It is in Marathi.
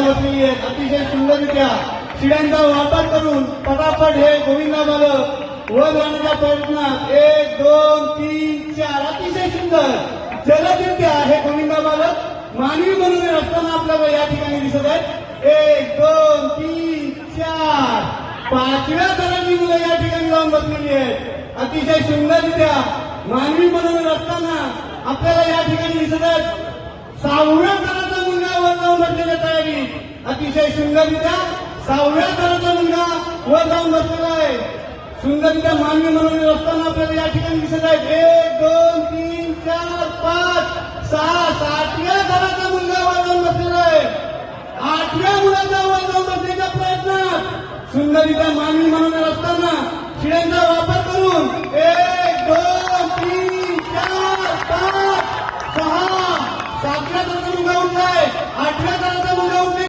बसलेली आहेत अतिशय सुंदररित्या शिड्यांचा वापर करून पटापट हे गोविंदा बालक वर जाण्याच्या प्रयत्नात एक दोन तीन चार. अतिशय सुंदर. जलदरित्या हे गोविंदा बालक मानवी म्हणून असताना आपल्याला या ठिकाणी दिसत आहेत. एक दोन तीन चार. पाचव्या दराची मुलं या ठिकाणी जाऊन बसलेली आहेत. अतिशय सुंदररित्या मानवी म्हणून असताना आपल्याला या ठिकाणी दिसत आहे अतिशय सुंदररित्या सहाव्या दराचा मुलगा वर जाऊन बसलेला आहे. सुंदररित्या मानवी म्हणून असताना आपल्याला या ठिकाणी दिसत आहे. एक दोन तीन चार पाच सहा सातव्या दराचा मुलगा वर जाऊन बसलेला आहे. आठव्या मुलाचा वर जाऊन बसण्याच्या प्रयत्नात सुंदररित्या मानवी म्हणून असताना शिड्यांचा वापर करून एक दोन तीन चार पाच सहा सातव्या दराचा मुलगा उठलाय